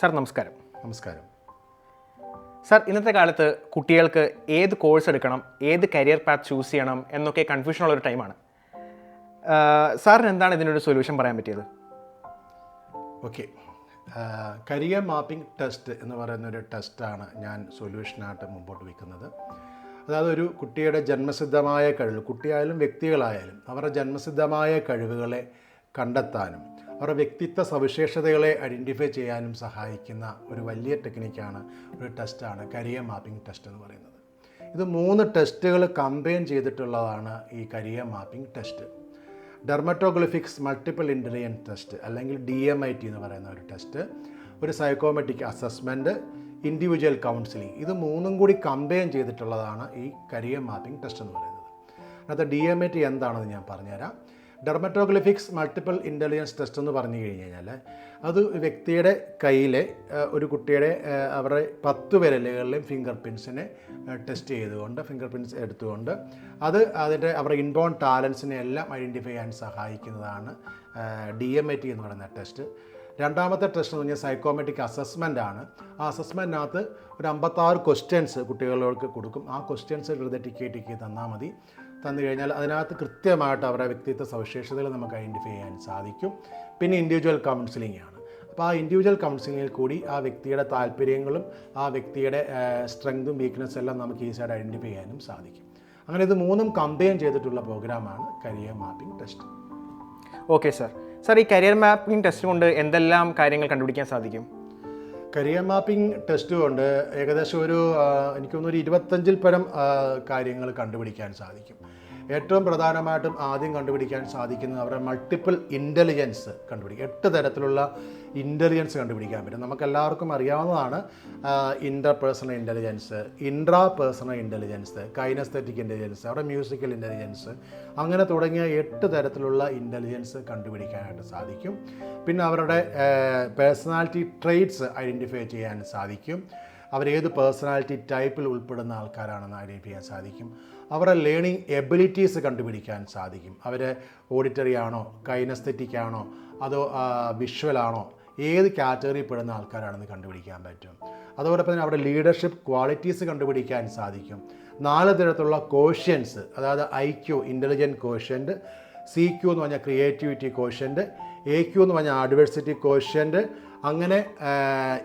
Sir നമസ്കാരം. നമസ്കാരം. Sir ഇന്നത്തെ കാലത്ത് കുട്ടികൾക്ക് ഏത് കോഴ്സ് എടുക്കണം ഏത് കരിയർ പാത്ത് ചൂസ് ചെയ്യണം എന്നൊക്കെ കൺഫ്യൂഷൻ ഉള്ള ഒരു ടൈമാണ് സാറിന് എന്താണ് ഇതിനൊരു സൊല്യൂഷൻ പറയാൻ പറ്റിയത്? ഓക്കെ കരിയർ മാപ്പിംഗ് ടെസ്റ്റ് എന്ന് പറയുന്ന ഒരു ടെസ്റ്റാണ് ഞാൻ സൊല്യൂഷനായിട്ട് മുമ്പോട്ട് വയ്ക്കുന്നത്. അതായത് ഒരു കുട്ടിയുടെ ജന്മസിദ്ധമായ കഴിവ് കുട്ടിയായാലും വ്യക്തികളായാലും അവരുടെ ജന്മസിദ്ധമായ കഴിവുകളെ കണ്ടെത്താനും അവരുടെ വ്യക്തിത്വ സവിശേഷതകളെ ഐഡന്റിഫൈ ചെയ്യാനും സഹായിക്കുന്ന ഒരു വലിയ ടെക്നിക്കാണ് ഒരു ടെസ്റ്റാണ് കരിയർ മാപ്പിംഗ് ടെസ്റ്റ് എന്ന് പറയുന്നത്. ഇത് മൂന്ന് ടെസ്റ്റുകൾ കമ്പൈൻ ചെയ്തിട്ടുള്ളതാണ് ഈ career mapping test dermatoglyphics multiple intelligence test അല്ലെങ്കിൽ ഡി എം ഐ ടി എന്ന് പറയുന്ന ഒരു ടെസ്റ്റ് ഒരു സൈക്കോമെട്രിക് അസസ്മെന്റ് ഇൻഡിവിജ്വൽ കൗൺസിലിംഗ് ഇത് മൂന്നും കൂടി കമ്പൈൻ ചെയ്തിട്ടുള്ളതാണ് ഈ കരിയർ മാപ്പിംഗ് ടെസ്റ്റ് എന്ന് പറയുന്നത്. അതായത് ഡി എം ഐ ടി എന്താണെന്ന് ഞാൻ പറഞ്ഞുതരാം. ഡെർമറ്റോഗ്ലിഫിക്സ് മൾട്ടിപ്പിൾ ഇന്റലിജൻസ് ടെസ്റ്റ് എന്ന് പറഞ്ഞു കഴിഞ്ഞ് കഴിഞ്ഞാൽ അത് വ്യക്തിയുടെ കയ്യിലെ ഒരു കുട്ടിയുടെ അവരുടെ പത്ത് വിരലുകളിലെയും ഫിംഗർ പ്രിൻസിനെ ടെസ്റ്റ് ചെയ്തുകൊണ്ട് ഫിംഗർ പ്രിൻസ് എടുത്തുകൊണ്ട് അത് അതിന്റെ അവരുടെ ഇൻബോൺ ടാലൻസിനെ എല്ലാം ഐഡന്റിഫൈ ചെയ്യാൻ സഹായിക്കുന്നതാണ് ഡി എം എ ടി എന്ന് പറയുന്ന ടെസ്റ്റ് രണ്ടാമത്തെ ടെസ്റ്റ് എന്ന് പറഞ്ഞാൽ സൈക്കോമെട്രിക് അസസ്മെന്റ് ആണ്. ആ അസസ്മെന്റിനകത്ത് ഒരു അമ്പത്താറ് ക്വസ്റ്റ്യൻസ് കുട്ടികളോട് കൊടുക്കും. ആ ക്വസ്റ്റ്യൻസ് വെറുതെ ടിക്കറ്റ് ടിക്കി തന്നാൽ മതി. തന്നു കഴിഞ്ഞാൽ അതിനകത്ത് കൃത്യമായിട്ട് അവരുടെ വ്യക്തിത്വ സവിശേഷതകൾ നമുക്ക് ഐഡന്റിഫൈ ചെയ്യാൻ സാധിക്കും. പിന്നെ ഇൻഡിവിജ്വൽ കൗൺസിലിംഗ് ആണ്. അപ്പോൾ ആ ഇൻഡിവിജ്വൽ കൗൺസിലിങ്ങിൽ കൂടി ആ വ്യക്തിയുടെ താല്പര്യങ്ങളും ആ വ്യക്തിയുടെ സ്ട്രെങ്തും വീക്ക്നെസ്സും എല്ലാം നമുക്ക് ഈസിയായിട്ട് ഐഡന്റിഫൈ ചെയ്യാനും സാധിക്കും. അങ്ങനെ ഇത് മൂന്നും കമ്പൈൻ ചെയ്തിട്ടുള്ള പ്രോഗ്രാമാണ് career mapping test okay sir sir ഈ കരിയർ മാപ്പിംഗ് ടെസ്റ്റ് കൊണ്ട് എന്തെല്ലാം കാര്യങ്ങൾ കണ്ടുപിടിക്കാൻ സാധിക്കും? കരിയർ മാപ്പിംഗ് ടെസ്റ്റ് കൊണ്ട് ഏകദേശം ഒരു എനിക്കൊന്നൊരു ഇരുപത്തഞ്ചിൽ പരം കാര്യങ്ങൾ കണ്ടുപിടിക്കാൻ സാധിക്കും. ഏറ്റവും പ്രധാനമായിട്ടും ആദ്യം കണ്ടുപിടിക്കാൻ സാധിക്കുന്നത് അവരുടെ മൾട്ടിപ്പിൾ ഇന്റലിജൻസ് കണ്ടുപിടിക്കുക എട്ട് തരത്തിലുള്ള ഇന്റലിജൻസ് കണ്ടുപിടിക്കാൻ പറ്റും. നമുക്ക് എല്ലാവർക്കും അറിയാവുന്നതാണ് interpersonal intelligence intrapersonal intelligence kinesthetic intelligence അവിടെ മ്യൂസിക്കൽ ഇന്റലിജൻസ് അങ്ങനെ തുടങ്ങിയ എട്ട് തരത്തിലുള്ള ഇന്റലിജൻസ് കണ്ടുപിടിക്കാനായിട്ട് സാധിക്കും. പിന്നെ അവരുടെ പേഴ്സണാലിറ്റി ട്രെയ്റ്റ്സ് ഐഡന്റിഫൈ ചെയ്യാൻ സാധിക്കും. അവരേത് പേഴ്സണാലിറ്റി ടൈപ്പിൽ ഉൾപ്പെടുന്ന ആൾക്കാരാണെന്ന് ഐഡന്റിഫൈ ചെയ്യാൻ സാധിക്കും. അവരുടെ ലേണിംഗ് എബിലിറ്റീസ് കണ്ടുപിടിക്കാൻ സാധിക്കും. അവർ ഓഡിറ്ററി ആണോ കൈനസ്തെറ്റിക് ആണോ അതോ വിഷ്വൽ ആണോ ഏത് കാറ്റഗറിയിൽ പെടുന്ന ആൾക്കാരാണെന്ന് കണ്ടുപിടിക്കാൻ പറ്റും. അതോടൊപ്പം തന്നെ അവരുടെ ലീഡർഷിപ്പ് ക്വാളിറ്റീസ് കണ്ടുപിടിക്കാൻ സാധിക്കും. നാല് തരത്തിലുള്ള കോഷ്യൻസ് അതായത് I Q intelligent quotient C Q എന്ന് പറഞ്ഞാൽ ക്രിയേറ്റിവിറ്റി കോഷ്യന്റ് എ ക്യു എന്ന് പറഞ്ഞാൽ അഡ്വേഴ്സിറ്റി കോഷ്യന്റ് അങ്ങനെ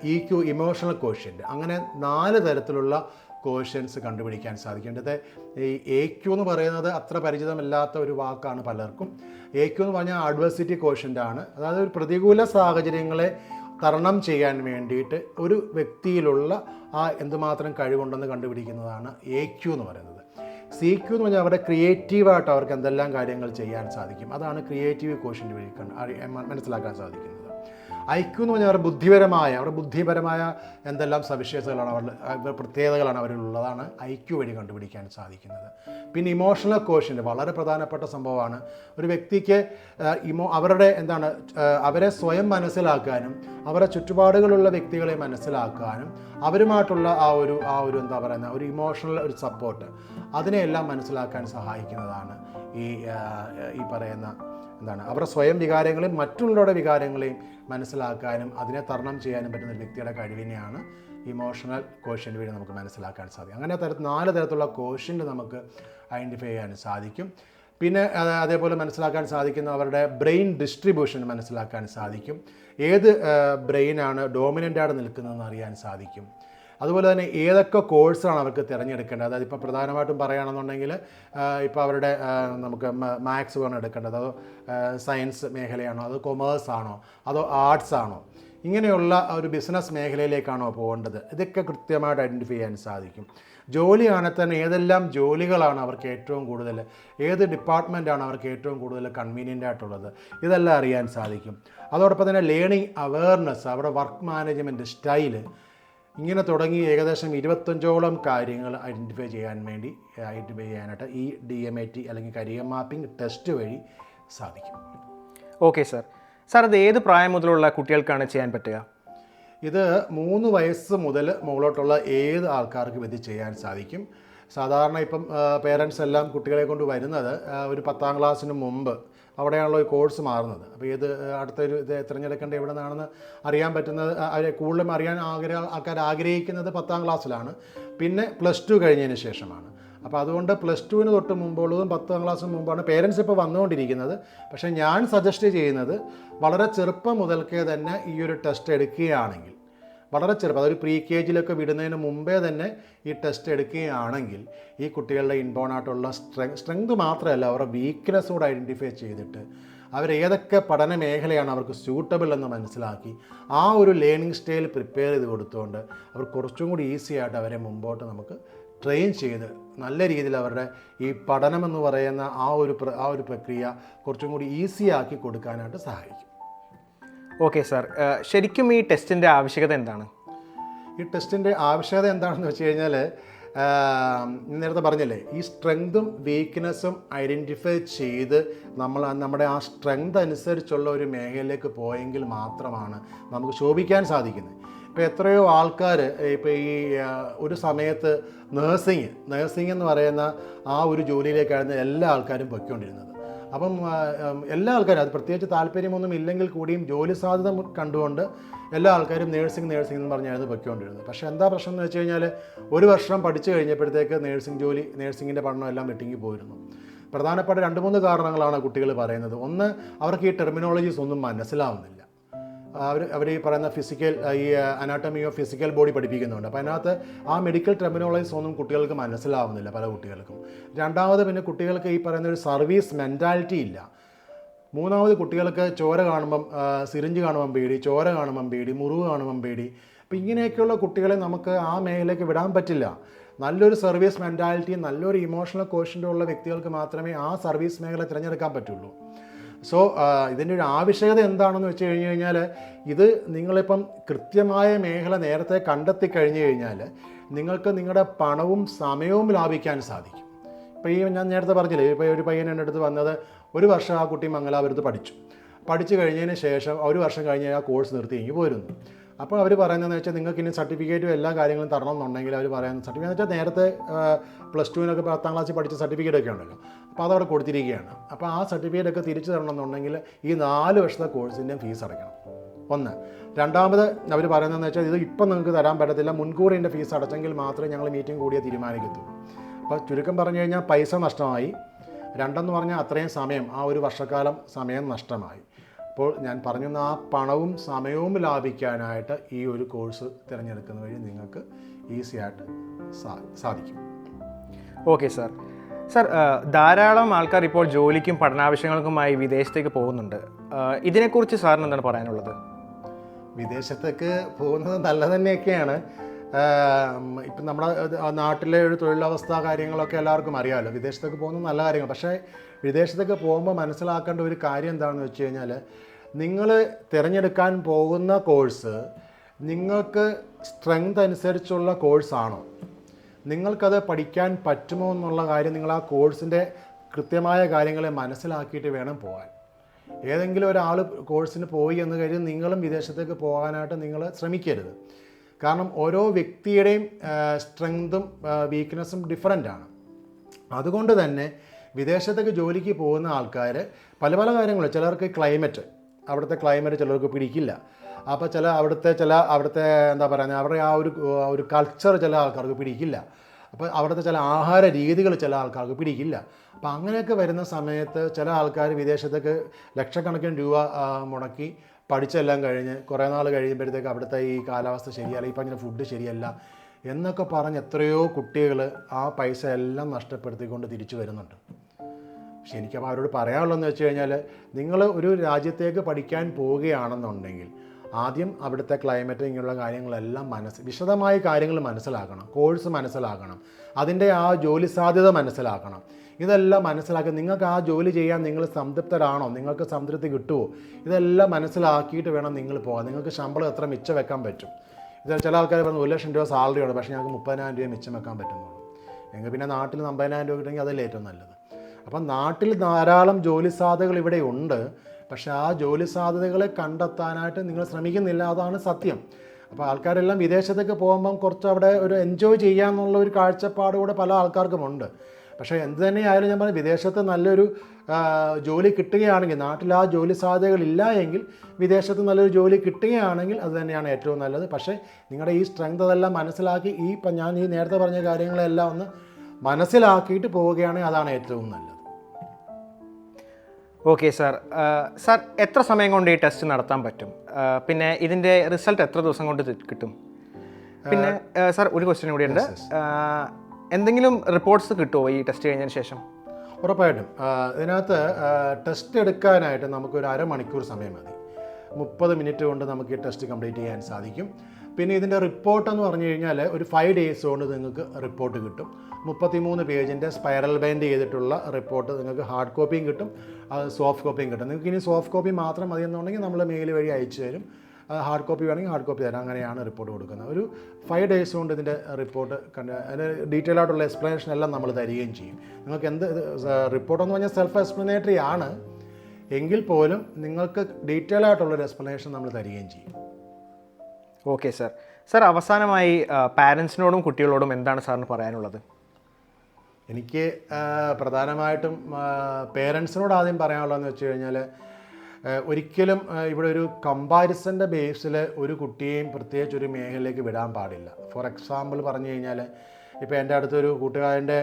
ഇ ക്യു ഇമോഷണൽ കോഷ്യന്റ് അങ്ങനെ നാല് തരത്തിലുള്ള കോഷ്യൻസ് കണ്ടുപിടിക്കാൻ സാധിക്കേണ്ടത് ഈ എ ക്യു എന്ന് പറയുന്നത് അത്ര പരിചിതമല്ലാത്ത ഒരു വാക്കാണ് പലർക്കും. എ ക്യു എന്ന് പറഞ്ഞാൽ അഡ്വേഴ്സിറ്റി കോഷ്യന്റ് ആണ്. അതായത് ഒരു പ്രതികൂല സാഹചര്യങ്ങളെ തരണം ചെയ്യാൻ വേണ്ടിയിട്ട് ഒരു വ്യക്തിയിലുള്ള ആ എന്തുമാത്രം കഴിവുണ്ടെന്ന് കണ്ടുപിടിക്കുന്നതാണ് എ ക്യു എന്ന് പറയുന്നത്. സി ക്യു എന്ന് പറഞ്ഞാൽ അവരുടെ ക്രിയേറ്റീവായിട്ട് അവർക്ക് എന്തെല്ലാം കാര്യങ്ങൾ ചെയ്യാൻ സാധിക്കും. അതാണ് ക്രിയേറ്റീവ് കോഷ്യന്റ് വഴി മനസ്സിലാക്കാൻ സാധിക്കുന്നത്. ഐ ക്യു എന്ന് പറഞ്ഞാൽ അവരുടെ ബുദ്ധിപരമായ അവരുടെ ബുദ്ധിപരമായ എന്തെല്ലാം സവിശേഷതകളാണ് അവരുടെ പ്രത്യേകതകളാണ് അവരിലുള്ളതാണ് ഐക്യു ക്യു വഴി കണ്ടുപിടിക്കാൻ സാധിക്കുന്നത്. പിന്നെ ഇമോഷണൽ കോഷ്യന്റ് വളരെ പ്രധാനപ്പെട്ട സംഭവമാണ്. ഒരു വ്യക്തിക്ക് ഇമോ അവരുടെ എന്താണ് അവരെ സ്വയം മനസ്സിലാക്കാനും അവരുടെ ചുറ്റുപാടുകളുള്ള വ്യക്തികളെ മനസ്സിലാക്കാനും അവരുമായിട്ടുള്ള ആ ഒരു ആ ഒരു എന്താ പറയുന്ന ഒരു ഇമോഷണൽ ഒരു സപ്പോർട്ട് അതിനെയെല്ലാം മനസ്സിലാക്കാൻ സഹായിക്കുന്നതാണ് ഈ ഈ പറയുന്ന എന്താണ് അവരുടെ സ്വയം വികാരങ്ങളെയും മറ്റുള്ളവരുടെ വികാരങ്ങളെയും മനസ്സിലാക്കാനും അതിനെ തരണം ചെയ്യാനും പറ്റുന്ന ഒരു വ്യക്തിയുടെ കഴിവിനെയാണ് ഇമോഷണൽ കോഷ്യന്റ് വഴി നമുക്ക് മനസ്സിലാക്കാൻ സാധിക്കും. അങ്ങനെ തരത്തിൽ നാല് തരത്തിലുള്ള കോഷ്യന്റ് നമുക്ക് ഐഡന്റിഫൈ ചെയ്യാൻ സാധിക്കും. പിന്നെ അതേപോലെ മനസ്സിലാക്കാൻ സാധിക്കുന്ന അവരുടെ ബ്രെയിൻ ഡിസ്ട്രിബ്യൂഷൻ മനസ്സിലാക്കാൻ സാധിക്കും. ഏത് ബ്രെയിനാണ് ഡോമിനന്റായിട്ട് നിൽക്കുന്നതെന്ന് അറിയാൻ സാധിക്കും. അതുപോലെ തന്നെ ഏതൊക്കെ കോഴ്സാണ് അവർക്ക് തിരഞ്ഞെടുക്കേണ്ടത്? അതായത് ഇപ്പോൾ പ്രധാനമായിട്ടും പറയുകയാണെന്നുണ്ടെങ്കിൽ ഇപ്പോൾ അവരുടെ നമുക്ക് മാത്സ് വേണം എടുക്കേണ്ടത്. അതോ സയൻസ് മേഖലയാണോ? അതോ കൊമേഴ്സ് ആണോ? അതോ ആർട്സ് ആണോ? ഇങ്ങനെയുള്ള ഒരു ബിസിനസ് മേഖലയിലേക്കാണോ പോകേണ്ടത്? ഇതൊക്കെ കൃത്യമായിട്ട് ഐഡന്റിഫൈ ചെയ്യാൻ സാധിക്കും. ജോലിയാണെങ്കിൽ തന്നെ ഏതെല്ലാം ജോലികളാണ് അവർക്ക് ഏറ്റവും കൂടുതൽ ഏത് ഡിപ്പാർട്ട്മെന്റാണ് അവർക്ക് ഏറ്റവും കൂടുതൽ കൺവീനിയന്റ് ആയിട്ടുള്ളത്? ഇതെല്ലാം അറിയാൻ സാധിക്കും. അതോടൊപ്പം തന്നെ ലേണിംഗ് അവയർനെസ് അവരുടെ വർക്ക് മാനേജ്മെന്റ് സ്റ്റൈൽ ഇങ്ങനെ തുടങ്ങി ഏകദേശം ഇരുപത്തഞ്ചോളം കാര്യങ്ങൾ ഐഡന്റിഫൈ ചെയ്യാൻ വേണ്ടി ഐഡന്റിഫൈ ചെയ്യാനായിട്ട് ഈ ഡി എം എ ടി അല്ലെങ്കിൽ കരിയർ മാപ്പിംഗ് ടെസ്റ്റ് വഴി സാധിക്കും. Okay sir. സാർ അത് ഏത് പ്രായം മുതലുള്ള കുട്ടികൾക്കാണ് ചെയ്യാൻ പറ്റുക? ഇത് മൂന്ന് വയസ്സ് മുതൽ മുകളിലോട്ടുള്ള ഏത് ആൾക്കാർക്കും ഇത് ചെയ്യാൻ സാധിക്കും? സാധാരണ ഇപ്പം പേരൻസ് എല്ലാം കുട്ടികളെ കൊണ്ട് വരുന്നത് ഒരു പത്താം ക്ലാസ്സിന് മുമ്പ് അവിടെയാണല്ലോ ഈ കോഴ്സ് മാറുന്നത്. അപ്പോൾ ഏത് അടുത്തൊരു ഇത് തിരഞ്ഞെടുക്കേണ്ട എവിടെ നിന്നാണെന്ന് അറിയാൻ പറ്റുന്നത് അവരെ കൂടുതലും അറിയാൻ ആഗ്രഹ ആൾക്കാർ ആഗ്രഹിക്കുന്നത് പത്താം ക്ലാസ്സിലാണ്. പിന്നെ പ്ലസ് ടു കഴിഞ്ഞതിന് ശേഷമാണ്. അപ്പോൾ അതുകൊണ്ട് പ്ലസ് ടുവിന് തൊട്ട് മുമ്പുള്ളതും പത്താം ക്ലാസ്സിന് മുമ്പാണ് പേരൻസ് ഇപ്പോൾ വന്നുകൊണ്ടിരിക്കുന്നത്. പക്ഷേ ഞാൻ സജസ്റ്റ് ചെയ്യുന്നത് വളരെ ചെറുപ്പം മുതൽക്കേ തന്നെ ഈ ഒരു ടെസ്റ്റ് എടുക്കുകയാണെങ്കിൽ വളരെ ചെറുപ്പം അതൊരു പ്രീ കെ ജിയിലൊക്കെ വിടുന്നതിന് മുമ്പേ തന്നെ ഈ ടെസ്റ്റ് എടുക്കുകയാണെങ്കിൽ ഈ കുട്ടികളുടെ ഇൻബോൺ ആയിട്ടുള്ള സ്ട്രെങ് സ്ട്രെങ്ത് മാത്രമല്ല അവരുടെ വീക്ക്നെസ് കൂടെ ഐഡന്റിഫൈ ചെയ്തിട്ട് അവരേതൊക്കെ പഠന മേഖലയാണ് അവർക്ക് സ്യൂട്ടബിൾ എന്ന് മനസ്സിലാക്കി ആ ഒരു ലേണിംഗ് സ്റ്റൈൽ പ്രിപ്പയർ ചെയ്ത് കൊടുത്തുകൊണ്ട് അവർ കുറച്ചും കൂടി ഈസി ആയിട്ട് അവരെ മുമ്പോട്ട് നമുക്ക് ട്രെയിൻ ചെയ്ത് നല്ല രീതിയിൽ അവരുടെ ഈ പഠനം എന്ന് പറയുന്ന ആ ഒരു ആ ഒരു പ്രക്രിയ കുറച്ചും കൂടി ഈസി ആക്കി കൊടുക്കാനായിട്ട് സഹായിക്കും. ഓക്കെ സാർ ശരിക്കും ഈ ടെസ്റ്റിന്റെ ആവശ്യകത എന്താണ്? ഈ ടെസ്റ്റിന്റെ ആവശ്യകത എന്താണെന്ന് വെച്ച് കഴിഞ്ഞാൽ നേരത്തെ പറഞ്ഞല്ലേ ഈ സ്ട്രെങ്തും വീക്ക്നെസ്സും ഐഡന്റിഫൈ ചെയ്ത് നമ്മൾ നമ്മുടെ ആ സ്ട്രെങ്ത് അനുസരിച്ചുള്ള ഒരു മേഖലയിലേക്ക് പോയെങ്കിൽ മാത്രമാണ് നമുക്ക് ശോഭിക്കാൻ സാധിക്കുന്നത്. ഇപ്പോൾ എത്രയോ ആൾക്കാർ ഇപ്പോൾ ഈ ഒരു സമയത്ത് നേഴ്സിങ് നേഴ്സിംഗ് എന്ന് പറയുന്ന ആ ഒരു ജോലിയിലേക്കായിരുന്നു എല്ലാ ആൾക്കാരും പൊയ്ക്കൊണ്ടിരുന്നത്. അപ്പം എല്ലാ ആൾക്കാരും അത് പ്രത്യേകിച്ച് താല്പര്യമൊന്നും ഇല്ലെങ്കിൽ കൂടിയും ജോലി സാധ്യത കണ്ടുകൊണ്ട് എല്ലാ ആൾക്കാരും നേഴ്സിംഗ് നേഴ്സിംഗ് എന്ന് പറഞ്ഞായിരുന്നു പൊയ്ക്കൊണ്ടിരുന്നത്. പക്ഷേ എന്താ പ്രശ്നം എന്ന് വെച്ച് കഴിഞ്ഞാൽ ഒരു വർഷം പഠിച്ചു കഴിഞ്ഞപ്പോഴത്തേക്ക് നേഴ്സിംഗ് ജോലി നേഴ്സിങ്ങിന്റെ പഠനം എല്ലാം വെട്ടിങ്ങി പോയിരുന്നു. പ്രധാനപ്പെട്ട രണ്ട് മൂന്ന് കാരണങ്ങളാണ് കുട്ടികൾ പറയുന്നത്. ഒന്ന് അവർക്ക് ഈ ടെർമിനോളജീസ് ഒന്നും മനസ്സിലാവുന്നില്ല. അവർ അവർ ഈ പറയുന്ന ഫിസിക്കൽ ഈ അനാട്ടമി ഓഫ് ഫിസിക്കൽ ബോഡി പഠിപ്പിക്കുന്നുണ്ട്. അപ്പോൾ അതിനകത്ത് ആ മെഡിക്കൽ ടെർമിനോളജീസ് ഒന്നും കുട്ടികൾക്ക് മനസ്സിലാവുന്നില്ല പല കുട്ടികൾക്കും. രണ്ടാമത് പിന്നെ കുട്ടികൾക്ക് ഈ പറയുന്ന ഒരു സർവീസ് മെന്റാലിറ്റി ഇല്ല. മൂന്നാമത് കുട്ടികൾക്ക് ചോര കാണുമ്പം സിറിഞ്ച് കാണുമ്പം പേടി ചോര കാണുമ്പം പേടി മുറിവ് കാണുമ്പം പേടി. അപ്പം ഇങ്ങനെയൊക്കെയുള്ള കുട്ടികളെ നമുക്ക് ആ മേഖലയ്ക്ക് വിടാൻ പറ്റില്ല. നല്ലൊരു സർവീസ് മെന്റാലിറ്റി നല്ലൊരു ഇമോഷണൽ കോഷ്യന്റ് ഉള്ള വ്യക്തികൾക്ക് മാത്രമേ ആ സർവീസ് മേഖല തിരഞ്ഞെടുക്കാൻ പറ്റുള്ളൂ. സോ ഇതിന്റെ ഒരു ആവശ്യകത എന്താണെന്ന് വെച്ച് കഴിഞ്ഞ് കഴിഞ്ഞാൽ ഇത് നിങ്ങളിപ്പം കൃത്യമായ മേഖല നേരത്തെ കണ്ടെത്തി കഴിഞ്ഞു കഴിഞ്ഞാൽ നിങ്ങൾക്ക് നിങ്ങളുടെ പണവും സമയവും ലാഭിക്കാൻ സാധിക്കും. ഇപ്പോൾ ഈ ഞാൻ നേരത്തെ പറഞ്ഞില്ലേ ഇപ്പോൾ ഒരു പയ്യൻ എന്റെ അടുത്ത് വന്നത് ഒരു വർഷം ആ കുട്ടി മംഗലാപുരത്ത് പഠിച്ചു. പഠിച്ചു കഴിഞ്ഞതിന് ശേഷം ഒരു വർഷം കഴിഞ്ഞ് ആ കോഴ്സ് നിർത്തി കഴിഞ്ഞ് പോരുന്നു. അപ്പോൾ അവർ പറയുന്നതെന്ന് വെച്ചാൽ നിങ്ങൾക്ക് ഇനി സർട്ടിഫിക്കറ്റും എല്ലാ കാര്യങ്ങളും തരണം എന്നുണ്ടെങ്കിൽ അവർ പറയുന്ന സർട്ടിഫിക്കറ്റ് വെച്ചാൽ നേരത്തെ പ്ലസ് ടുവിനൊക്കെ പത്താം ക്ലാസ്സിൽ പഠിച്ച സർട്ടിഫിക്കറ്റ് ഒക്കെ ഉണ്ടല്ലോ. അപ്പോൾ അതവിടെ കൊടുത്തിരിക്കുകയാണ്. അപ്പോൾ ആ സർട്ടിഫിക്കറ്റ് ഒക്കെ തിരിച്ചു തരണം എന്നുണ്ടെങ്കിൽ ഈ നാല് വർഷത്തെ കോഴ്സിന്റെയും ഫീസ് അടയ്ക്കണം. ഒന്ന്. രണ്ടാമത് അവർ പറയുന്നതെന്ന് വെച്ചാൽ ഇത് ഇപ്പം നിങ്ങൾക്ക് തരാൻ പറ്റത്തില്ല. മുൻകൂർ ഇതിന്റെ ഫീസ് അടച്ചെങ്കിൽ മാത്രമേ ഞങ്ങൾ മീറ്റിംഗ് കൂടിയ തീരുമാനിക്കത്തുള്ളൂ. അപ്പോൾ ചുരുക്കം പറഞ്ഞു കഴിഞ്ഞാൽ പൈസ നഷ്ടമായി. രണ്ടെന്ന് പറഞ്ഞാൽ അത്രയും സമയം ആ ഒരു വർഷക്കാലം സമയം നഷ്ടമായി. അപ്പോൾ ഞാൻ പറഞ്ഞു ആ പണവും സമയവും ലാഭിക്കാനായിട്ട് ഈ ഒരു കോഴ്സ് തിരഞ്ഞെടുക്കുന്ന വഴി നിങ്ങൾക്ക് ഈസിയായിട്ട് സാധിക്കും. Okay sir. സാർ ധാരാളം ആൾക്കാർ ഇപ്പോൾ ജോലിക്കും പഠനാവശ്യങ്ങൾക്കുമായി വിദേശത്തേക്ക് പോകുന്നുണ്ട്. ഇതിനെക്കുറിച്ച് സാറിന് എന്താണ് പറയാനുള്ളത്? വിദേശത്തേക്ക് പോകുന്നത് നല്ല തന്നെയൊക്കെയാണ്. ഇപ്പം നമ്മുടെ നാട്ടിലെ ഒരു തൊഴിലവസ്ഥ കാര്യങ്ങളൊക്കെ എല്ലാവർക്കും അറിയാമല്ലോ വിദേശത്തേക്ക് പോകുന്നത് നല്ല കാര്യങ്ങൾ. പക്ഷേ വിദേശത്തേക്ക് പോകുമ്പോൾ മനസ്സിലാക്കേണ്ട ഒരു കാര്യം എന്താണെന്ന് വെച്ച് കഴിഞ്ഞാൽ നിങ്ങൾ തിരഞ്ഞെടുക്കാൻ പോകുന്ന കോഴ്സ് നിങ്ങൾക്ക് സ്ട്രെങ്ത് അനുസരിച്ചുള്ള കോഴ്സാണോ? നിങ്ങൾക്കത് പഠിക്കാൻ പറ്റുമോ എന്നുള്ള കാര്യം നിങ്ങൾ ആ കോഴ്സിന്റെ കൃത്യമായ കാര്യങ്ങളെ മനസ്സിലാക്കിയിട്ട് വേണം പോകാൻ. ഏതെങ്കിലും ഒരാൾ കോഴ്സിന് പോയി എന്ന് കരുതി നിങ്ങളും വിദേശത്തേക്ക് പോകാനായിട്ട് നിങ്ങൾ ശ്രമിക്കരുത്. കാരണം ഓരോ വ്യക്തിയുടെയും സ്ട്രെങ്തും വീക്ക്നെസ്സും ഡിഫറന്റ് ആണ്. അതുകൊണ്ട് തന്നെ വിദേശത്തേക്ക് ജോലിക്ക് പോകുന്ന ആൾക്കാർ പല പല കാര്യങ്ങൾ ചിലർക്ക് ക്ലൈമറ്റ് അവിടുത്തെ ക്ലൈമറ്റ് ചിലർക്ക് പിടിക്കില്ല. അപ്പോൾ ചില അവിടുത്തെ ചില അവിടുത്തെ എന്താ പറയുക അവരുടെ ആ ഒരു ഒരു കൾച്ചർ ചില ആൾക്കാർക്ക് പിടിക്കില്ല. അപ്പോൾ അവിടുത്തെ ചില ആഹാര രീതികൾ ചില ആൾക്കാർക്ക് പിടിക്കില്ല. അപ്പോൾ അങ്ങനെയൊക്കെ വരുന്ന സമയത്ത് ചില ആൾക്കാർ വിദേശത്തേക്ക് ലക്ഷക്കണക്കിന് രൂപ മുടക്കി പഠിച്ചെല്ലാം കഴിഞ്ഞ് കുറേ നാൾ കഴിയുമ്പോഴത്തേക്ക് അവിടുത്തെ ഈ കാലാവസ്ഥ ശരിയല്ല ഈ പറഞ്ഞ ഫുഡ് ശരിയല്ല എന്നൊക്കെ പറഞ്ഞ് എത്രയോ കുട്ടികൾ ആ പൈസ എല്ലാം നഷ്ടപ്പെടുത്തിക്കൊണ്ട് തിരിച്ചു വരുന്നുണ്ട്. പക്ഷെ എനിക്കപ്പോൾ അവരോട് പറയാനുള്ളതെന്ന് വെച്ച് കഴിഞ്ഞാൽ നിങ്ങൾ ഒരു രാജ്യത്തേക്ക് പഠിക്കാൻ പോവുകയാണെന്നുണ്ടെങ്കിൽ ആദ്യം അവിടുത്തെ ക്ലൈമറ്റ് ഇങ്ങനെയുള്ള കാര്യങ്ങളെല്ലാം മനസ്സ് വിശദമായ കാര്യങ്ങൾ മനസ്സിലാക്കണം കോഴ്സ് മനസ്സിലാക്കണം അതിന്റെ ആ ജോലി സാധ്യത മനസ്സിലാക്കണം. ഇതെല്ലാം മനസ്സിലാക്കി നിങ്ങൾക്ക് ആ ജോലി ചെയ്യാൻ നിങ്ങൾ സംതൃപ്തരാണോ നിങ്ങൾക്ക് സംതൃപ്തി കിട്ടുമോ ഇതെല്ലാം മനസ്സിലാക്കിയിട്ട് വേണം നിങ്ങൾ പോകാൻ. നിങ്ങൾക്ക് ശമ്പളം എത്ര മിച്ചം വെക്കാൻ പറ്റും. ഇത് ചില ആൾക്കാർ പറഞ്ഞു ഒരു ലക്ഷം രൂപ സാലറി ഉണ്ട് പക്ഷേ ഞങ്ങൾക്ക് മുപ്പതിനായിരം രൂപ മിച്ചം വെക്കാൻ പറ്റുന്നുള്ളൂ. എങ്കിൽ പിന്നെ നാട്ടിൽ അമ്പതിനായിരം രൂപ കിട്ടുമെങ്കിൽ അതല്ലേ ഏറ്റവും നല്ലത്? അപ്പം നാട്ടിൽ ധാരാളം ജോലി സാധ്യതകൾ ഇവിടെ ഉണ്ട്. പക്ഷേ ആ ജോലി സാധ്യതകളെ കണ്ടെത്താനായിട്ട് നിങ്ങൾ ശ്രമിക്കുന്നില്ല. അതാണ് സത്യം. അപ്പോൾ ആൾക്കാരെല്ലാം വിദേശത്തേക്ക് പോകുമ്പം കുറച്ച് അവിടെ ഒരു എൻജോയ് ചെയ്യാമെന്നുള്ള ഒരു കാഴ്ചപ്പാട് കൂടെ പല ആൾക്കാർക്കും ഉണ്ട്. പക്ഷേ എന്ത് തന്നെയായാലും ഞാൻ പറഞ്ഞു വിദേശത്ത് നല്ലൊരു ജോലി കിട്ടുകയാണെങ്കിൽ നാട്ടിൽ ആ ജോലി സാധ്യതകളില്ല എങ്കിൽ വിദേശത്ത് നല്ലൊരു ജോലി കിട്ടുകയാണെങ്കിൽ അത് തന്നെയാണ് ഏറ്റവും നല്ലത്. പക്ഷേ നിങ്ങളുടെ ഈ സ്ട്രെങ്ത് അതെല്ലാം മനസ്സിലാക്കി ഈ ഇപ്പം ഞാൻ ഈ നേരത്തെ പറഞ്ഞ കാര്യങ്ങളെല്ലാം ഒന്ന് മനസ്സിലാക്കിയിട്ട് പോവുകയാണെങ്കിൽ അതാണ് ഏറ്റവും നല്ലത്. ഓക്കെ സാർ സാർ എത്ര സമയം കൊണ്ട് ഈ ടെസ്റ്റ് നടത്താൻ പറ്റും? പിന്നെ ഇതിന്റെ റിസൾട്ട് എത്ര ദിവസം കൊണ്ട് കിട്ടും? പിന്നെ സാർ ഒരു ക്വസ്റ്റ്യൻ കൂടി ഉണ്ട്. എന്തെങ്കിലും റിപ്പോർട്ട്സ് കിട്ടുമോ ഈ ടെസ്റ്റ് കഴിഞ്ഞതിന് ശേഷം? ഉറപ്പായിട്ടും. ഇതിനകത്ത് ടെസ്റ്റ് എടുക്കാനായിട്ട് നമുക്കൊരു അരമണിക്കൂർ സമയം മതി. മുപ്പത് മിനിറ്റ് കൊണ്ട് നമുക്ക് ഈ ടെസ്റ്റ് കംപ്ലീറ്റ് ചെയ്യാൻ സാധിക്കും. പിന്നെ ഇതിന്റെ റിപ്പോർട്ട് എന്ന് പറഞ്ഞു കഴിഞ്ഞാൽ ഒരു ഫൈവ് ഡേയ്സ് കൊണ്ട് നിങ്ങൾക്ക് റിപ്പോർട്ട് കിട്ടും. മുപ്പത്തിമൂന്ന് പേജിന്റെ സ്പൈറൽ ബൈൻഡ് ചെയ്തിട്ടുള്ള റിപ്പോർട്ട് നിങ്ങൾക്ക് ഹാർഡ് കോപ്പിയും കിട്ടും. അത് സോഫ്റ്റ് കോപ്പിയും കിട്ടും. നിങ്ങൾക്ക് ഇനി സോഫ്റ്റ് കോപ്പി മാത്രം മതി എന്നുണ്ടെങ്കിൽ നമ്മൾ മെയിൽ വഴി അയച്ചു തരും. ഹാർഡ് കോപ്പി വേണമെങ്കിൽ ഹാർഡ് കോപ്പി തരാം. അങ്ങനെയാണ് റിപ്പോർട്ട് കൊടുക്കുന്നത്. ഒരു ഫൈവ് ഡേയ്സ് കൊണ്ട് ഇതിന്റെ റിപ്പോർട്ട് കണ്ട് അതിന് ഡീറ്റെയിൽ ആയിട്ടുള്ള എക്സ്പ്ലനേഷൻ എല്ലാം നമ്മൾ തരികയും ചെയ്യും. നിങ്ങൾക്ക് എന്ത് റിപ്പോർട്ട് എന്ന് പറഞ്ഞാൽ സെൽഫ് എക്സ്പ്ലനേറ്ററി ആണ്. എങ്കിൽ പോലും നിങ്ങൾക്ക് ഡീറ്റെയിൽ ആയിട്ടുള്ളൊരു എക്സ്പ്ലനേഷൻ നമ്മൾ തരികയും ചെയ്യും. ഓക്കെ സാർ സാർ അവസാനമായി പാരൻസിനോടും കുട്ടികളോടും എന്താണ് സാറിന് പറയാനുള്ളത്? എനിക്ക് പ്രധാനമായിട്ടും പേരൻസിനോട് ആദ്യം പറയാനുള്ളതെന്ന് വെച്ച് കഴിഞ്ഞാൽ ഒരിക്കലും ഇവിടെ ഒരു കമ്പാരിസന്റെ ബേസിൽ ഒരു കുട്ടിയെയും പ്രത്യേകിച്ച് ഒരു മേഖലയിലേക്ക് വിടാൻ പാടില്ല. ഫോർ എക്സാമ്പിൾ പറഞ്ഞു കഴിഞ്ഞാൽ ഇപ്പോൾ എന്റെ അടുത്തൊരു കൂട്ടുകാരന്റെ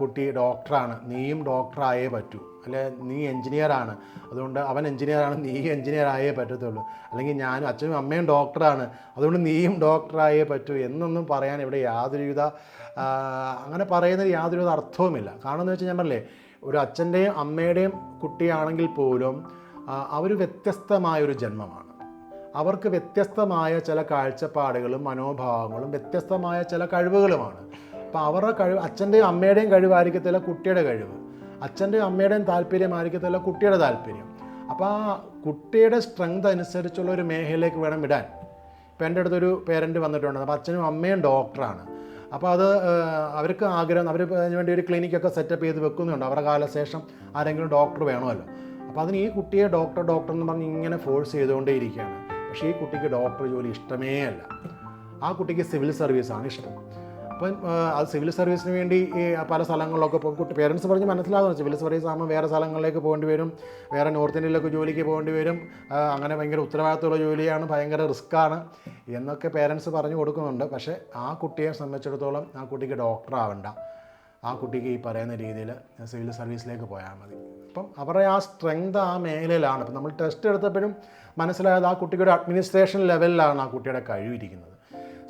കുട്ടി ഡോക്ടറാണ് നീയും ഡോക്ടറായേ പറ്റൂ. അല്ലെ നീ എഞ്ചിനീയറാണ് അതുകൊണ്ട് അവൻ എഞ്ചിനീയറാണ് നീ എഞ്ചിനീയർ ആയേ പറ്റത്തുള്ളൂ. അല്ലെങ്കിൽ ഞാനും അച്ഛനും അമ്മയും ഡോക്ടറാണ് അതുകൊണ്ട് നീയും ഡോക്ടറായേ പറ്റൂ. എന്നൊന്നും പറയാൻ ഇവിടെ യാതൊരുവിധ അങ്ങനെ പറയുന്നതിൽ യാതൊരുവിധ അർത്ഥവുമില്ല. കാരണം എന്ന് വെച്ചാൽ ഞാൻ പറഞ്ഞില്ലേ ഒരു അച്ഛന്റെയും അമ്മയുടെയും കുട്ടിയാണെങ്കിൽ പോലും അവർ വ്യത്യസ്തമായൊരു ജന്മമാണ്. അവർക്ക് വ്യത്യസ്തമായ ചില കാഴ്ചപ്പാടുകളും മനോഭാവങ്ങളും വ്യത്യസ്തമായ ചില കഴിവുകളുമാണ്. അപ്പോൾ അവരുടെ കഴിവ് അച്ഛന്റെയും അമ്മയുടെയും കഴിവായിരിക്കത്തില്ല കുട്ടിയുടെ കഴിവ്. അച്ഛന്റെയും അമ്മയുടെയും താല്പര്യമായിരിക്കത്തില്ല കുട്ടിയുടെ താല്പര്യം. അപ്പോൾ ആ കുട്ടിയുടെ സ്ട്രെങ്ത് അനുസരിച്ചുള്ള ഒരു മേഖലയിലേക്ക് വേണം വിടാൻ. ഇപ്പോൾ എന്റെ അടുത്തൊരു പേരന്റ് വന്നിട്ടുണ്ട് അപ്പോൾ അച്ഛനും അമ്മയും ഡോക്ടറാണ് അപ്പോൾ അത് അവർക്ക് ആഗ്രഹം അവർ വേണ്ടി ഒരു ക്ലിനിക്കൊക്കെ സെറ്റപ്പ് ചെയ്ത് വെക്കുന്നുണ്ട്. അവരുടെ കാലശേഷം ആരെങ്കിലും ഡോക്ടർ വേണമല്ലോ. അപ്പോൾ അതിന് ഈ കുട്ടിയെ ഡോക്ടർ ഡോക്ടർ എന്ന് പറഞ്ഞ് ഇങ്ങനെ ഫോഴ്സ് ചെയ്തുകൊണ്ടേ ഇരിക്കുകയാണ് പക്ഷേ ഈ കുട്ടിക്ക് ഡോക്ടർ ജോലി ഇഷ്ടമേ അല്ല. ആ കുട്ടിക്ക് സിവിൽ സർവീസാണ് ഇഷ്ടം. അപ്പം അത് സിവിൽ സർവീസിന് വേണ്ടി പല സ്ഥലങ്ങളിലൊക്കെ പോകും. കുട്ടി പേരൻസ് പറഞ്ഞ് മനസ്സിലാകുന്നു സിവിൽ സർവീസ് ആകുമ്പോൾ വേറെ സ്ഥലങ്ങളിലേക്ക് പോകേണ്ടി വരും. വേറെ നോർത്ത് ഇന്ത്യയിലൊക്കെ ജോലിക്ക് പോകേണ്ടി വരും. അങ്ങനെ ഭയങ്കര ഉത്തരവാദിത്തമുള്ള ജോലിയാണ് ഭയങ്കര റിസ്ക്കാണ് എന്നൊക്കെ പേരൻസ് പറഞ്ഞു കൊടുക്കുന്നുണ്ട്. പക്ഷേ ആ കുട്ടിയെ സംബന്ധിച്ചിടത്തോളം ആ കുട്ടിക്ക് ഡോക്ടർ ആവണ്ട. ആ കുട്ടിക്ക് ഈ പറയുന്ന രീതിയിൽ സിവിൽ സർവീസിലേക്ക് പോയാൽ മതി. അപ്പം അവരുടെ ആ സ്ട്രെങ്ത് ആ മേഖലയിലാണ്. അപ്പം നമ്മൾ ടെസ്റ്റ് എടുത്തപ്പോഴും മനസ്സിലായത് ആ കുട്ടിയുടെ അഡ്മിനിസ്ട്രേഷൻ ലെവലിലാണ് ആ കുട്ടിയുടെ കഴിവിരിക്കുന്നത്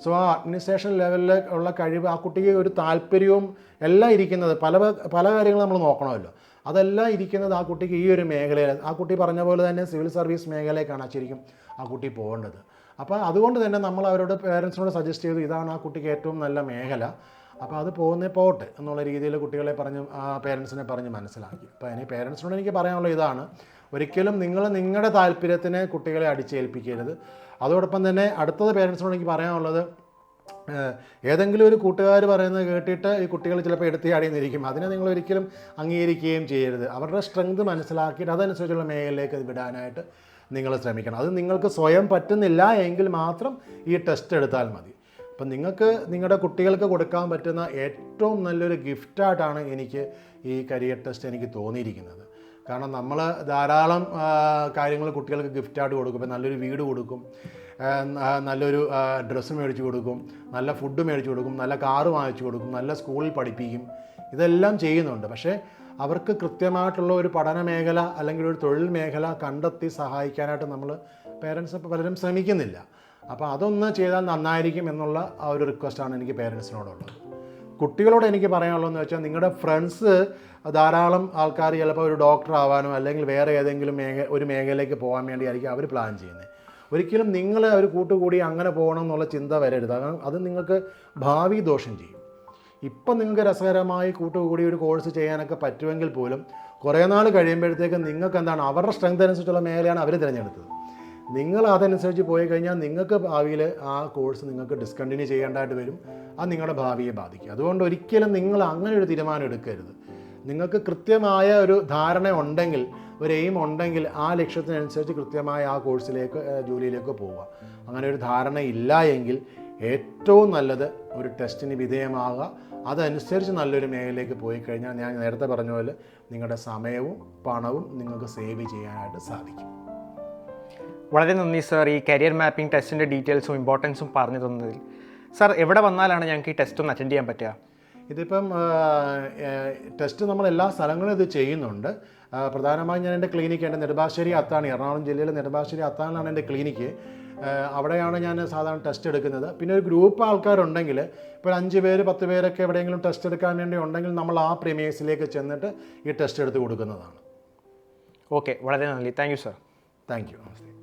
സോ ആ അഡ്മിനിസ്ട്രേഷൻ ലെവലിൽ ഉള്ള കഴിവ് ആ കുട്ടിക്ക് ഒരു താല്പര്യവും എല്ലാം ഇരിക്കുന്നത് പല പല കാര്യങ്ങളും നമ്മൾ നോക്കണമല്ലോ. അതെല്ലാം ഇരിക്കുന്നത് ആ കുട്ടിക്ക് ഈ ഒരു മേഖലയിൽ ആ കുട്ടി പറഞ്ഞ പോലെ തന്നെ സിവിൽ സർവീസ് മേഖലയിലേക്കാണ് ശരിക്കും ആ കുട്ടി പോകേണ്ടത്. അപ്പോൾ അതുകൊണ്ട് തന്നെ നമ്മൾ അവരോട് പേരൻസിനോട് സജസ്റ്റ് ചെയ്തു ഇതാണ് ആ കുട്ടിക്ക് ഏറ്റവും നല്ല മേഖല. അപ്പോൾ അത് പോകുന്നേ പോട്ടെ എന്നുള്ള രീതിയിൽ കുട്ടികളെ പറഞ്ഞ് ആ പേരൻസിനെ പറഞ്ഞ് മനസ്സിലാക്കി. അപ്പോൾ ഇനി പേരൻസിനോട് എനിക്ക് പറയാനുള്ള ഇതാണ്. ഒരിക്കലും നിങ്ങൾ നിങ്ങളുടെ താല്പര്യത്തിന് കുട്ടികളെ അടിച്ചേൽപ്പിക്കരുത്. അതോടൊപ്പം തന്നെ അടുത്തത് പേരൻസിനോട് എനിക്ക് പറയാനുള്ളത് ഏതെങ്കിലും ഒരു കൂട്ടുകാർ പറയുന്നത് കേട്ടിട്ട് ഈ കുട്ടികൾ ചിലപ്പോൾ എടുത്തി ചാടിയെന്നിരിക്കും. അതിനെ നിങ്ങൾ ഒരിക്കലും അംഗീകരിക്കുകയും ചെയ്യരുത്. അവരുടെ സ്ട്രെങ്ത് മനസ്സിലാക്കിയിട്ട് അതനുസരിച്ചുള്ള മേഖലയിലേക്ക് വിടാനായിട്ട് നിങ്ങൾ ശ്രമിക്കണം. അത് നിങ്ങൾക്ക് സ്വയം പറ്റുന്നില്ല എങ്കിൽ മാത്രം ഈ ടെസ്റ്റ് എടുത്താൽ മതി. അപ്പം നിങ്ങൾക്ക് നിങ്ങളുടെ കുട്ടികൾക്ക് കൊടുക്കാൻ പറ്റുന്ന ഏറ്റവും നല്ലൊരു ഗിഫ്റ്റായിട്ടാണ് എനിക്ക് ഈ കരിയർ ടെസ്റ്റ് എനിക്ക് തോന്നിയിരിക്കുന്നത്. കാരണം നമ്മൾ ധാരാളം കാര്യങ്ങൾ കുട്ടികൾക്ക് ഗിഫ്റ്റായിട്ട് കൊടുക്കും. ഇപ്പം നല്ലൊരു വീട് കൊടുക്കും. നല്ലൊരു ഡ്രസ്സ് മേടിച്ച് കൊടുക്കും. നല്ല ഫുഡ് മേടിച്ച് കൊടുക്കും. നല്ല കാറ് വാങ്ങിച്ചു കൊടുക്കും. നല്ല സ്കൂളിൽ പഠിപ്പിക്കും. ഇതെല്ലാം ചെയ്യുന്നുണ്ട്. പക്ഷേ അവർക്ക് കൃത്യമായിട്ടുള്ള ഒരു പഠന മേഖല അല്ലെങ്കിൽ ഒരു തൊഴിൽ മേഖല കണ്ടെത്തി സഹായിക്കാനായിട്ട് നമ്മൾ പേരൻസ് പലരും ശ്രമിക്കുന്നില്ല. അപ്പോൾ അതൊന്ന് ചെയ്താൽ നന്നായിരിക്കും എന്നുള്ള ആ ഒരു റിക്വസ്റ്റാണ് എനിക്ക് പേരൻസിനോടുള്ളത് കുട്ടികളോട് എനിക്ക് പറയാനുള്ളതെന്ന് വെച്ചാൽ നിങ്ങളുടെ ഫ്രണ്ട്സ് ധാരാളം ആൾക്കാർ ചിലപ്പോൾ ഒരു ഡോക്ടർ ആവാനോ അല്ലെങ്കിൽ വേറെ ഏതെങ്കിലും മേഖ ഒരു മേഖലയിലേക്ക് പോകാൻ വേണ്ടിയായിരിക്കും അവർ പ്ലാൻ ചെയ്യുന്നത്. ഒരിക്കലും നിങ്ങൾ ഒരു കൂട്ടുകൂടി അങ്ങനെ പോകണം എന്നുള്ള ചിന്ത വരരുത്. കാരണം അത് നിങ്ങൾക്ക് ഭാവി ദോഷം ചെയ്യും. ഇപ്പം നിങ്ങൾക്ക് രസകരമായി കൂട്ടുകൂടി ഒരു കോഴ്സ് ചെയ്യാനൊക്കെ പറ്റുമെങ്കിൽ പോലും കുറേ നാൾ കഴിയുമ്പോഴത്തേക്ക് നിങ്ങൾക്ക് എന്താണ്? അവരുടെ സ്ട്രെങ്ത് അനുസരിച്ചുള്ള മേഖലയാണ് അവർ തിരഞ്ഞെടുത്തത്. നിങ്ങൾ അതനുസരിച്ച് പോയി കഴിഞ്ഞാൽ നിങ്ങൾക്ക് ഭാവിയിൽ ആ കോഴ്സ് നിങ്ങൾക്ക് ഡിസ്കണ്ടിന്യൂ ചെയ്യേണ്ടതായിട്ട് വരും. അത് നിങ്ങളുടെ ഭാവിയെ ബാധിക്കും. അതുകൊണ്ട് ഒരിക്കലും നിങ്ങൾ അങ്ങനെ ഒരു തീരുമാനം എടുക്കരുത്. നിങ്ങൾക്ക് കൃത്യമായ ഒരു ധാരണ ഉണ്ടെങ്കിൽ ഒരു എയിം ഉണ്ടെങ്കിൽ ആ ലക്ഷ്യത്തിനനുസരിച്ച് കൃത്യമായ ആ കോഴ്സിലേക്ക് ജോലിയിലേക്ക് പോവുക. അങ്ങനെ ഒരു ധാരണ ഇല്ല എങ്കിൽ ഏറ്റവും നല്ലത് ഒരു ടെസ്റ്റിന് വിധേയമാകുക അതനുസരിച്ച് നല്ലൊരു മേഖലയിലേക്ക് പോയി കഴിഞ്ഞാൽ ഞാൻ നേരത്തെ പറഞ്ഞ പോലെ നിങ്ങളുടെ സമയവും പണവും നിങ്ങൾക്ക് സേവ് ചെയ്യാനായിട്ട് സാധിക്കും. വളരെ നന്ദി സാർ ഈ കരിയർ മാപ്പിംഗ് ടെസ്റ്റിന്റെ ഡീറ്റെയിൽസും ഇമ്പോർട്ടൻസും പറഞ്ഞു തന്നതിൽ. സാർ എവിടെ വന്നാലാണ് ഞങ്ങൾക്ക് ഈ ടെസ്റ്റ് ഒന്ന് അറ്റൻഡ് ചെയ്യാൻ പറ്റുക? ഇതിപ്പം ടെസ്റ്റ് നമ്മൾ എല്ലാ സ്ഥലങ്ങളും ഇത് ചെയ്യുന്നുണ്ട്. പ്രധാനമായും ഞാൻ എന്റെ ക്ലിനിക്ക് എന്റെ നെടുമ്പാശ്ശേരി അത്താണി എറണാകുളം ജില്ലയിലെ നെടുമ്പാശ്ശേരി അത്താണിലാണ് എന്റെ ക്ലിനിക്ക് അവിടെയാണ് ഞാൻ സാധാരണ ടെസ്റ്റ് എടുക്കുന്നത്. പിന്നെ ഒരു ഗ്രൂപ്പ് ആൾക്കാരുണ്ടെങ്കിൽ ഇപ്പോൾ അഞ്ച് പേര് പത്ത് പേരൊക്കെ എവിടെയെങ്കിലും ടെസ്റ്റ് എടുക്കാൻ വേണ്ടി ഉണ്ടെങ്കിൽ നമ്മൾ ആ പ്രീമിയേഴ്സിലേക്ക് ചെന്നിട്ട് ഈ ടെസ്റ്റ് എടുത്ത് കൊടുക്കുന്നതാണ്. ഓക്കെ വളരെ നന്ദി. Thank you sir thank you namaste